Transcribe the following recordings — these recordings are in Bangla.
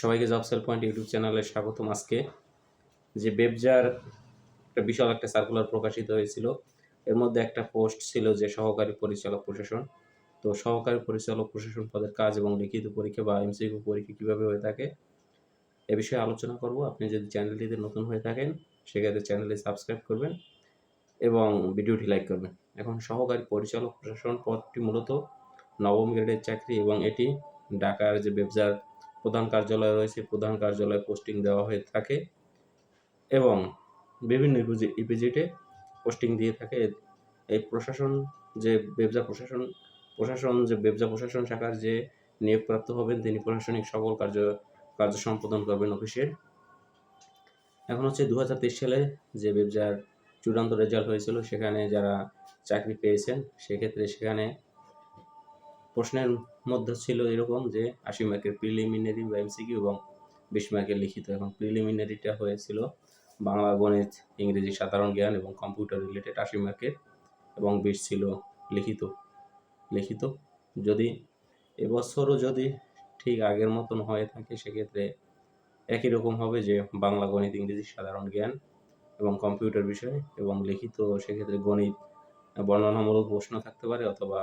সবাইকে জব সেল পয়েন্ট ইউটিউব চ্যানেলে স্বাগতম আজকে। যে বেবজার একটা বিশাল একটা সার্কুলার প্রকাশিত হয়েছিল, এর মধ্যে একটা পোস্ট ছিল যে সহকারী পরিচালক প্রশাসন। তো সহকারী পরিচালক প্রশাসন পদের কাজ এবং লিখিত পরীক্ষা বা এমসিকিউ পরীক্ষা কীভাবে হয়ে থাকে, এ বিষয়ে আলোচনা করব। আপনি যদি চ্যানেলটিতে নতুন হয়ে থাকেন, সেক্ষেত্রে চ্যানেলটি সাবস্ক্রাইব করবেন এবং ভিডিওটি লাইক করবেন। এখন সহকারী পরিচালক প্রশাসন পদটি মূলত নবম গ্রেডের চাকরি এবং এটি ঢাকার যে ব্যবসার প্রধান কার্যালয় রয়েছে, প্রধান কার্যালয়ে পোস্টিং দেওয়া হয়ে থাকে এবং বিভিন্ন ইপিজিটে পোস্টিং দিয়ে থাকে। এই প্রশাসন যে ব্যবসা প্রশাসন প্রশাসন যে ব্যবসা প্রশাসন শাখার যে নিয়োগপ্রাপ্ত হবেন, তিনি প্রশাসনিক সকল কার্য কার্য সম্পাদন করবেন অফিসের। এখন হচ্ছে দু হাজার তেইশ সালে যে ব্যবসার চূড়ান্ত রেজাল্ট হয়েছিল, সেখানে যারা চাকরি পেয়েছেন, সেক্ষেত্রে সেখানে প্রশ্নের মধ্যে ছিল এরকম যে আশি মার্কের প্রিলিমিনারি বা এমসিকিউ এবং বিশ মার্কের লিখিত এবং প্রিলিমিনারিটা হয়েছিল বাংলা গণিত, ইংরেজি সাধারণ জ্ঞান এবং কম্পিউটার রিলেটেড আশি মার্কের এবং বিশ ছিল লিখিত। লিখিত যদি এবছরও যদি ঠিক আগের মতন হয়ে থাকে, সেক্ষেত্রে একই রকম হবে যে বাংলা গণিত, ইংরেজি সাধারণ জ্ঞান এবং কম্পিউটার বিষয় এবং লিখিত, সেক্ষেত্রে গণিত বর্ণনামূলক প্রশ্ন থাকতে পারে অথবা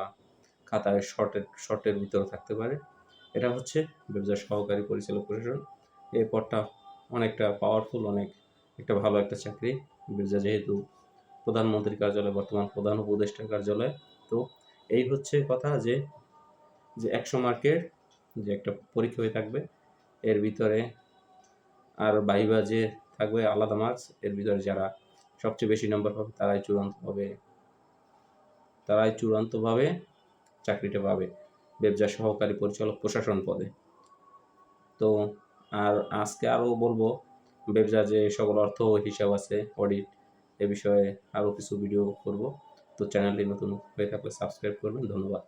খাতায় শর্টের শর্টের ভিতরে থাকতে পারে। এটা হচ্ছে ব্যবসা সহকারী পরিচালক প্রশাসন। এই পদটা অনেকটা পাওয়ারফুল অনেক একটা ভালো একটা চাকরি। ব্যবসা যেহেতু প্রধানমন্ত্রীর কার্যালয়, বর্তমান প্রধান উপদেষ্টার কার্যালয়। তো এই হচ্ছে কথা যে যে একশো মার্কের যে একটা পরীক্ষা হয়ে থাকবে, এর ভিতরে আর বাইবা যে থাকবে, আলাদা মার্কস এর ভিতরে যারা সবচেয়ে বেশি নম্বর পাবে, তারাই চূড়ান্তভাবে তারাই চূড়ান্তভাবে চাকরিটা পাবে। ব্যবসা সহকারী পরিচালক প্রশাসন পদে। তো আর আজকে আরও বলব, ব্যবসা যে সকল অর্থ হিসাব আছে অডিট এ বিষয়ে আরও কিছু ভিডিও করব। তো চ্যানেলটি নতুন হয়ে থাকলে সাবস্ক্রাইব করবেন। ধন্যবাদ।